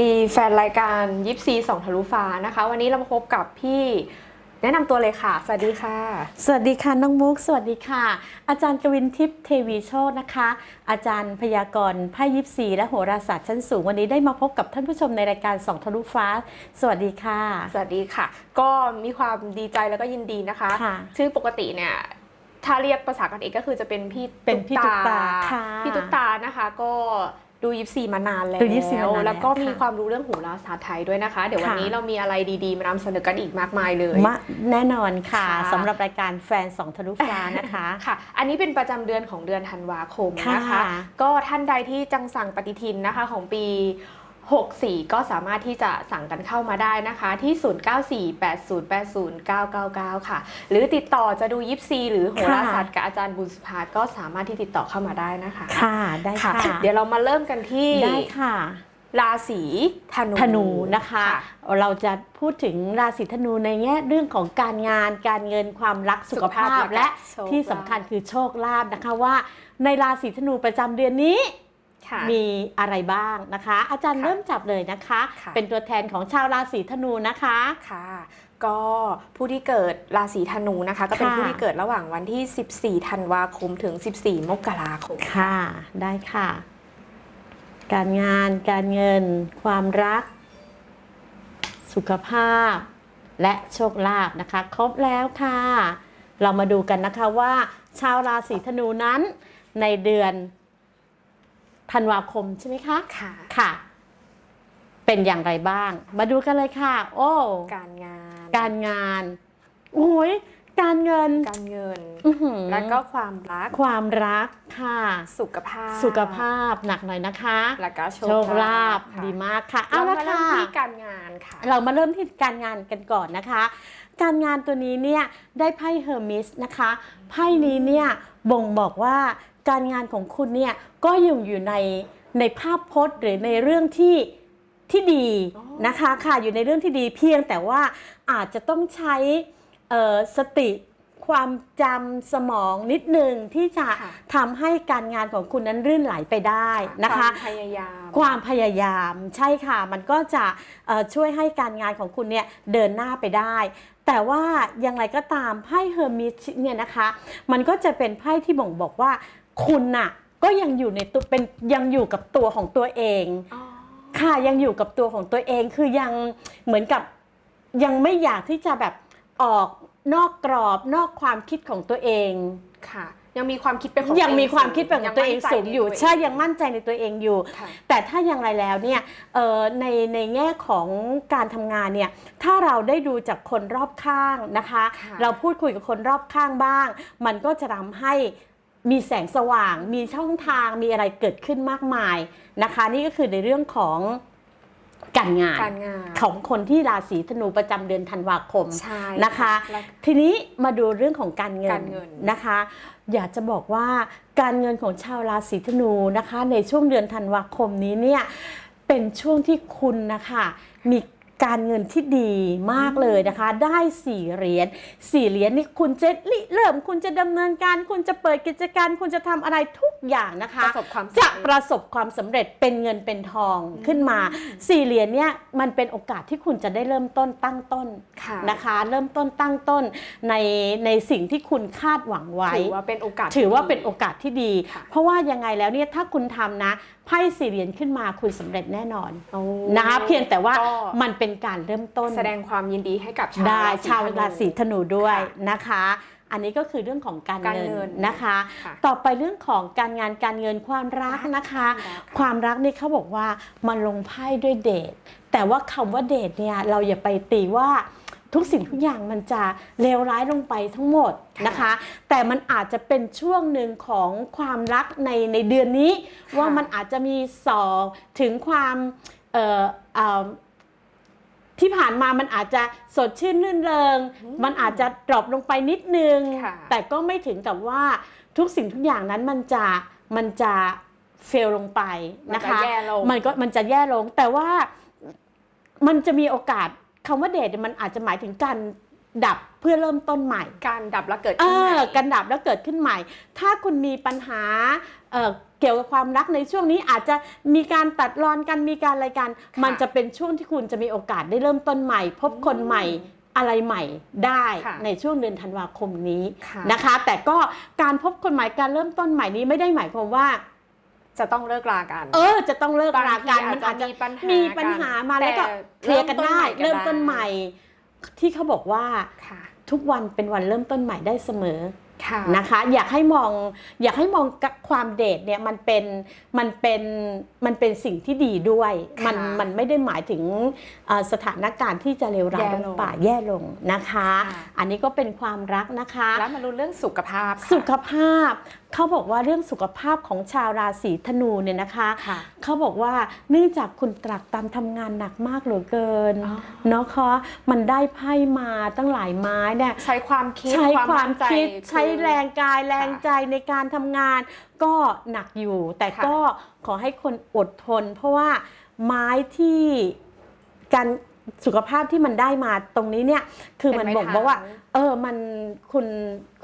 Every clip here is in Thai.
ดีแฟนรายการยิปซีสองทะลุฟ้านะคะ วันนี้เรามาพบกับพี่แนะนำตัวเลยค่ะ สวัสดีค่ะ สวัสดีค่ะน้องมุก สวัสดีค่ะ อาจารย์กวินทิพย์เทวีโชตนะคะ อาจารย์พยากรณ์ไพ่ยิปซีและโหราศาสตร์ชั้นสูงวันนี้ได้มาพบกับท่านผู้ชมในรายการสองทะลุฟ้า สวัสดีค่ะ สวัสดีค่ะ ก็มีความดีใจแล้วก็ยินดีนะคะ ค่ะชื่อปกติเนี่ยถ้าเรียกภาษากันเองก็คือจะเป็นพี่เป็นพี่ตุ๊กตาค่ะ พี่ตุ๊กตานะคะ ก็ ดูยิปซีมานานแล้วดูยิปซีมานานแล้วแล้วก็มีค่ะความรู้เรื่องโหูราศาสตร์ไทยด้วยนะคะ เดี๋ยววันค่ะนี้เรามีอะไรดีๆ มานำเสนอกันอีกมากมายเลยมาแน่นอนค่ะค่ะสำหรับรายการแฟนสองทะลุฟ้านะคะค่ะ อันนี้เป็นประจำเดือนของเดือนธันวาคมนะคะค่ะก็ท่านใดที่จังสั่งปฏิทินนะคะของปี 64 ก็สามารถที่จะสั่งกันเข้ามาได้นะคะ ที่ 0948080999 ค่ะ หรือติดต่อจะดูยิปซี หรือโหราศาสตร์กับอาจารย์บุญสุภาก็สามารถที่ติดต่อเข้ามาได้นะคะ ค่ะ ได้ค่ะ เดี๋ยวเรามาเริ่มกันที่ได้ค่ะราศีธนูธนูนะคะเราจะพูดถึงราศีธนูในแง่เรื่องของการงานการเงินความรักสุขภาพและโชคที่สำคัญคือโชคลาภนะคะว่า ในราศีธนูประจำเดือนนี้ค่ะ มีอะไรบ้างนะคะ อาจารย์ค่ะเริ่มจับเลยนะคะค่ะเป็นตัวแทนของชาวราศีธนูนะคะค่ะก็ผู้ที่เกิดราศีธนูนะคะ ก็เป็นค่ะผู้ที่เกิดระหว่างวันที่ 14 ธันวาคมถึง 14 มกราคมค่ะ ได้ค่ะ การงานการเงิน ความรัก สุขภาพ และโชคลาภนะคะ ครบแล้วค่ะ เรามาดูกันนะคะว่า ชาวราศีธนูนั้นในเดือน ธันวาคมใช่ไหมคะ ค่ะ ค่ะ เป็นอย่างไรบ้าง มาดูกันเลยค่ะ โอ้ การงาน การงานโอ้ยการเงิน การเงิน อื้อหือแล้วก็ความรัก ความรักค่ะ สุขภาพสุขภาพหนักหน่อยนะคะ แล้วก็โชโชคลาภค่ะดีมากค่ะเราเอาละมาเริ่มค่ะที่การงานค่ะ เรามาเริ่มที่การงานกันก่อนนะคะ การงานตัวนี้เนี่ยได้ไพ่เฮอร์มิสนะคะ ไพ่นี้เนี่ยบ่งบอกว่า การงานของคุณเนี่ยก็ยังอยู่ในในภาพพจน์หรือในเรื่องที่ที่ดีอ๋อนะคะค่ะอยู่ในเรื่องที่ดีเพียงแต่ว่าอาจจะต้องใช้เอ่อสติความจำสมองนิดนึงที่จะค่ะทำให้การงานของคุณนั้นรื่นไหลไปได้นะคะวามพยายามความพยายามใช่ค่ะ มันก็จะเอ่อช่วยให้การงานของคุณเนี่ยเดินหน้าไปได้ แต่ว่าอย่างไรก็ตามไพ่เฮอร์มิสเนี่ยนะคะ มันก็จะเป็นไพ่ที่บ่งบอกว่า คุณน่ะก็ยังอยู่ในตัวเป็นยังอยู่กับตัวของตัวเองอ๋อค่ะยังอยู่กับตัวของตัวเองคือยังเหมือนกับยังไม่อยากที่จะแบบออกนอกกรอบนอกความคิดของตัวเองค่ะ ยังมีความคิดเป็นของยังมีความคิดเป็นของตัวเองสูงอยู่ใช่ยังมั่นมั่นใจในตัวเองอยู่ค่ะแต่ถ้าอย่างไรแล้วเนี่ยเอ่อในในแง่ของการทำงานเนี่ยถ้าเราได้ดูจากคนรอบข้างนะคะค่ะเราพูดคุยกับคนรอบข้างบ้าง มันก็จะทำให้ มีแสงสว่าง มีช่องทางมีอะไรเกิดขึ้นมากมายนะคะ นี่ก็คือในเรื่องของการงานการงานของคนที่ราศีธนูประจำเดือนธันวาคมใช่นะคะแล้วทีนี้มาดูเรื่องของการเงิกานรเงินนะคะ อยากจะบอกว่าการเงินของชาวราศีธนูนะคะ ในช่วงเดือนธันวาคมนี้เนี่ยเป็นช่วงที่คุณนะคะมี การเงินที่ดีมากเลยนะคะ ได้สี่เหรียญสี่เหรียญนี่คุณจะริเริ่มคุณจะดำเนินการ คุณจะเปิดกิจการ คุณจะทำอะไรทุกอย่างนะคะประสบความสำจะเร็จประสบความสำเร็จเป็นเงินเป็นทองขึ้นมาสี่เหรียญเนี่ยมันเป็นโอกาสที่คุณจะได้เริ่มต้นตั้งต้นค่ะนะคะ เริ่มต้นตั้งต้นในในสิ่งที่คุณคาดหวังไว้ ถือว่าเป็นโอกาสถือว่าที่เป็นโอกาสที่ดีค่ะเพราะว่ายังไงแล้วเนี่ยถ้าคุณทำนะไพ่สี่เหรียญขึ้นมาคุณสำเร็จแน่นอนโอ้นะคะเพียงแต่ว่าก็ มันเป็นการเริ่มต้น แสดงความยินดีให้กับชาวได้ศีชาวราศีธนูธนูด้วยค่ะนะคะ อันนี้ก็คือเรื่องของการการเงินเงินนะคะ ค่ะต่อไปเรื่องของการงานการเงินความรักนะคะความรักค่ะความรักนี่เขาบอกว่ามันลงไพ่ด้วยเดทแต่ว่าคำว่าเดทเนี่ยเราอย่าไปตีว่า ทุกสิ่งทุกอย่างมันจะเลวร้ายลงไปทั้งหมดนะคะ แต่มันอาจจะเป็นช่วงหนึ่งของความรักในในเดือนนี้ค่ะว่ามันอาจจะมีสองถึงความเอ่อเอ่อที่ผ่านมามันอาจจะสดชื่นรื่นเริง มันอาจจะดรอปลงไปนิดนึงค่ะแต่ก็ไม่ถึงกับว่าทุกสิ่งทุกอย่างนั้นมันจะมันจะเฟลลงไปมันนะจะคะแย่ลงมันก็มันจะแย่ลง แต่ว่ามันจะมีโอกาส คำว่าเดทเนี่ยมันอาจจะหมายถึงการดับเพื่อเริ่มต้นใหม่ การดับแล้วเกิดเอขึ้นใหม่อการดับแล้วเกิดขึ้นใหม่ ถ้าคุณมีปัญหาเอ่อเกี่ยวกับความรักในช่วงนี้อาจจะมีการตัดรอนกันมีการอะไรกัน ค่ะ มันจะเป็นช่วงที่คุณจะมีโอกาสได้เริ่มต้นใหม่ พบคนใหม่อะไรใหม่ได้ค่ะในช่วงเดือนธันวาคมนี้ ค่ะ นะคะแต่ก็การพบคนใหม่การเริ่มต้นใหม่นี้ไม่ได้หมายความว่า จะต้องเลิกลากัน เออ จะต้องเลิกบางราทีกันอามัจนจะอาจจะมีปัญหามีปัญหามาแล้วก็แต่เคลียร์กันได้ เริ่เริ่มมต้ต้นนใหใหม่ม่ก็ได้ที่เขาบอกว่าค่ะทุกวันเป็นวันเริ่มต้นใหม่ได้เสมอค่ะนะคะ อยากให้มองอยากให้มองกับความเดทเนี่ยมันเป็นมันเป็นมันเป็นสิ่งที่ดีด้วยค่ะมันมันไม่ได้หมายถึงเอ่อสถานการณ์ที่จะเลวร้ายแย่ลลงงไปแย่ลงนะคะค่ะอันนี้ก็เป็นความรักนะคะ แล้วมารู้เรื่องสุขภาพค่ะสุขภาพ เขาบอกว่าเรื่องสุขภาพของชาวราศีธนูเนี่ยนะคะค่ะเขาบอกว่าเนื่องจากคุณตรักตามทำงานหนักมากเหลือเกินอ๋อเนาะคะมันได้ไพ่มาตั้งหลายไม้เนี่ยใช้ความคิดใช้ความมั่นใจคิดอใช้แรงกายแรงค่ะใจในการทำงาน ก็หนักอยู่ แต่ค่ะก็ขอให้คนอดทน เพราะว่าไม้ที่การ สุขภาพที่มันได้มาตรงนี้เนี่ยคือมันเป็นไม้บอกบอกว่าเท้าเออมันคุณ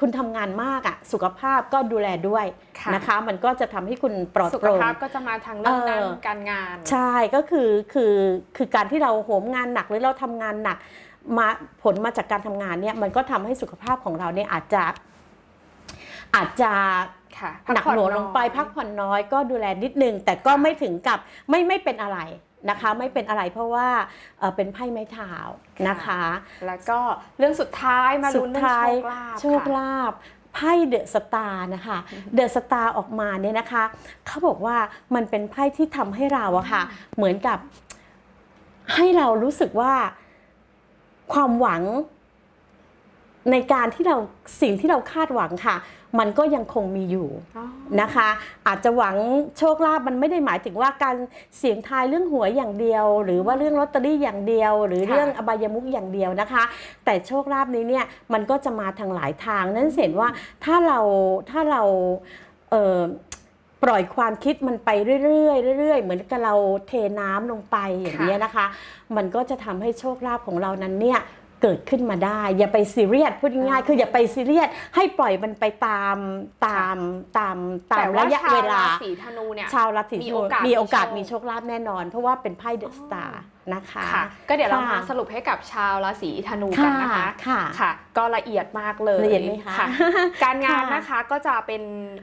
คุณทำงานมากอะสุขภาพก็ดูแลด้วยค่ะนะคะ มันก็จะทำให้คุณปลอดสุโปขร่ง ภาพก็จะมาทางเรื่องเออด้านการงาน ใช่ก็คือคือคือการที่เราโหมงานหนักหรือเราทำงานหนักมาผลมาจากการทำงานเนี่ยมันก็ทำให้สุขภาพของเราเนี่ยอาจจะ อาจจะค่ะหนักหน่วงลงไปพักผ่อนน้อยก็ดูแลนิดนึง แต่ก็ไม่ถึงกับไม่ไม่เป็นอะไร นะคะไม่เป็นอะไรเพราะว่าเอ่อเป็นไพ่ไม้เท้านะคะ แล้วก็เรื่องสุดท้ายมาสุลุ้ดนเรื่องท้ายโชคลาภโชคค่ะ ลาภไพ่เดอะสตาร์นะคะ เดอะสตาร์ออกมาเนี่ยนะคะ เขาบอกว่ามันเป็นไพ่ที่ทำให้เราอะค่ะ เหมือนกับให้เรารู้สึกว่าความหวังในการที่เราสิ่งที่เราคาดหวังค่ะ มันก็ยังคงมีอยู่อ๋อนะคะ อาจจะหวังโชคลาภมันไม่ได้หมายถึงว่าการเสี่ยงทายเรื่องหวยอย่างเดียว หรือว่าเรื่องลอตเตอรี่อย่างเดียว หรือค่ะเรื่องอบายมุกอย่างเดียวนะคะ แต่โชคลาภนี้เนี่ยมันก็จะมาทางหลายทางนั่นเห็นว่าถ้าเราถ้าเราเอ่อปล่อยความคิดมันไปเรื่อยๆเรื่อยๆ เหมือนกับเราเทน้ำลงไปอย่างนี้ยนะคะ มันก็จะทำให้โชคลาภของเรานั้นเนี่ย เกิดขึ้นมาได้ อย่าไปซีเรียสพูดง่ายๆคืออย่าไปซีเรียสให้ปล่อยมันไปตามตามตามตามแต่ว่าระยะชาวเวลาราศีธนูเนี่ยชาวราศีมีธโอนูกาสมีโอกาสมีมีโชโชคคลาภแน่นอน เพราะว่าเป็นไพ่เดอะสตาร์ นะคะค่ะก็เดี๋ยวเราค่ะมาสรุปให้กับชาวราศีธนูกันนะคะค่ะค่ะ ก็ละเอียดมากเลยละเอียดไหมคะการงานค่ะนะคะก็จะเป็น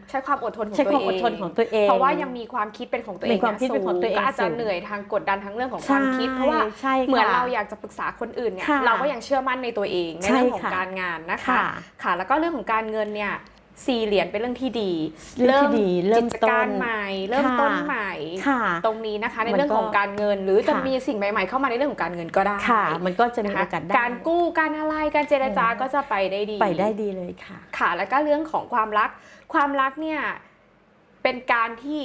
ใช้ความอดทนของใช้ตัวความเองอดทนของตัวเอง เพราะว่ายังมีความคิดเป็นของตัวเองมีความคิดเป็นของตัวเองก็อาจจะสูงเหนื่อยทางกดดันทั้งเรื่องของความคิด เพราะว่าใช่ค่ะเหมือนเราอยากจะปรึกษาคนอื่นเนี่ยค่ะเราก็ยังเชื่อมั่นในตัวเองในใช่เรื่องของค่ะการงานนะคะค่ะค่ะ แล้วก็เรื่องของการเงินเนี่ย สี่เหรียญเป็นเรื่องที่ดีเรื่องที่ดีเริ่มกิจต้นการใหม่เริ่มค่ะต้นใหม่ค่ะตรงนี้นะคะในมันก็เรื่องของการเงิน หรือจะค่ะมีสิ่งใหม่ ๆ เข้ามาในเรื่องของการเงินก็ได้ค่ะ มันก็จะมีนะคะโอกาสได้การกู้การอะไรการเจรจาก็จะไปได้ดี ไปได้ดีเลยค่ะ ค่ะ แล้วก็เรื่องของความรัก ความรักเนี่ยเป็นการที่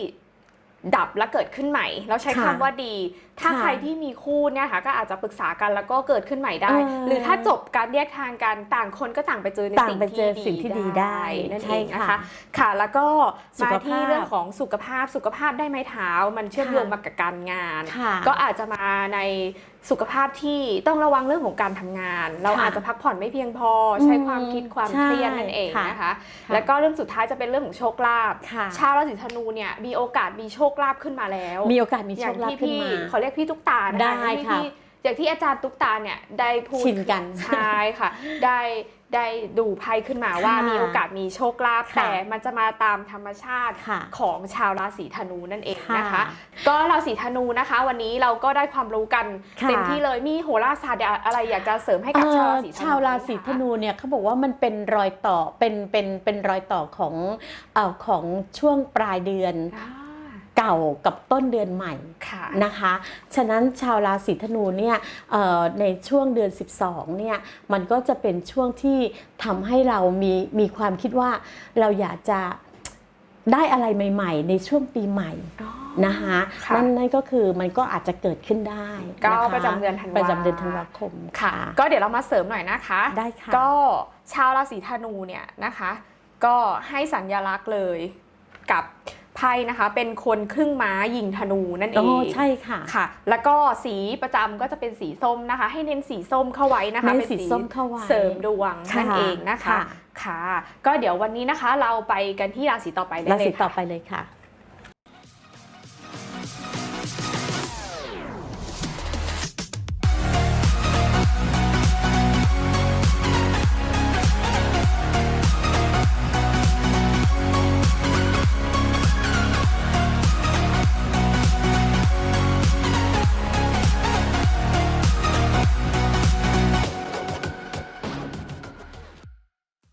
ดับและเกิดขึ้นใหม่ เราใช้ค่ะคำว่าดี ถ้าค่ะใครที่มีคู่เนี่ยค่ะก็อาจจะปรึกษากันแล้วก็เกิดขึ้นใหม่ได้เออหรือถ้าจบการแยกทางกันต่างคนก็ต่างไปเจอในต่างสิ่งไปเจอสิ่ที่งที่ดีดีได้นั่นใช่เองนะคะค่ะค่ะแล้วก็สุมาขภาพที่เรื่องของสุขภาพสุขภาพได้ไม้เท้า มันเชื่อมค่ะโยงมากับการงานค่ะก็อาจจะมาในสุขภาพที่ต้องระวังเรื่องของการทำงาน เราค่ะอาจจะพักผ่อนไม่เพียงพอ ใช้อืมความคิดความใช่เครียดนั่นเองค่ะนะคะค่ะแล้วก็เรื่องสุดท้ายจะเป็นเรื่องของโชคลาภค่ะชาวราศีธนูเนี่ยมีโอกาสมีโชคลาภขึ้นมาแล้ว มีโอกาสมีอโชย่างคลาภที่ขึ้นพี่มาเขาเรียกพี่ตุ๊กตานะคะได้อย่างที่ค่ะพี่อย่างที่อาจารย์ตุ๊กตาเนี่ยได้พูดชินกันใช่ค่ะ ได้ได้ดูไพ่ขึ้นมาว่าค่ะมีโอกาสมีโชคลาภค่ะแต่มันจะมาตามธรรมชาติค่ะของชาวราศีธนูนั่นเองนะคะค่ะก็ราศีธนูนะคะ วันนี้เราก็ได้ความรู้กันค่ะเต็มที่เลยมีโหราศาสตร์อะไรอยากจะเสริมให้กับเอ่อชาวราศีธนูชาวราศีไหมธคะนูเนี่ยเขาบอกว่ามันเป็นรอยต่อเป็นเป็นเป็นรอยต่อของเอ่อของช่วงปลายเดือนอ่า เก่ากับต้นเดือนใหม่ค่ะนะคะ ฉะนั้นชาวราศีธนูเนี่ยเอ่อในช่วงเดือน 12เนี่ยมันก็จะเป็นช่วงที่ทำให้เรามีมีความคิดว่าเราอยากจะได้อะไรใหม่ ๆ ในช่วงปีใหม่นะคะค่ะนั่นนั่นก็คือมันก็อาจจะเกิดขึ้นได้ก็นคประจำเดือนธันวาประจำเดือนธันวาคมค่ะ ก็เดี๋ยวเรามาเสริมหน่อยนะคะได้ค่ะก็ชาวราศีธนูเนี่ยนะคะ ก็ให้สัญลักษณ์เลยกับ ไพ่นะคะ เป็นคนครึ่งม้ายิงธนูนั่นเอโอ้งใช่ค่ะค่ะ แล้วก็สีประจำก็จะเป็นสีส้มนะคะ ให้เน้นสีส้มเข้าไว้นะคะเน้นป็สีส้มเข้าไว้เสริมดวงนั่นค่ะเองนะคะค่ะค่ะ ก็เดี๋ยววันนี้นะคะเราไปกันที่ราศีต่อไปได้ราเลศียต่อค่ะไปเลยค่ะ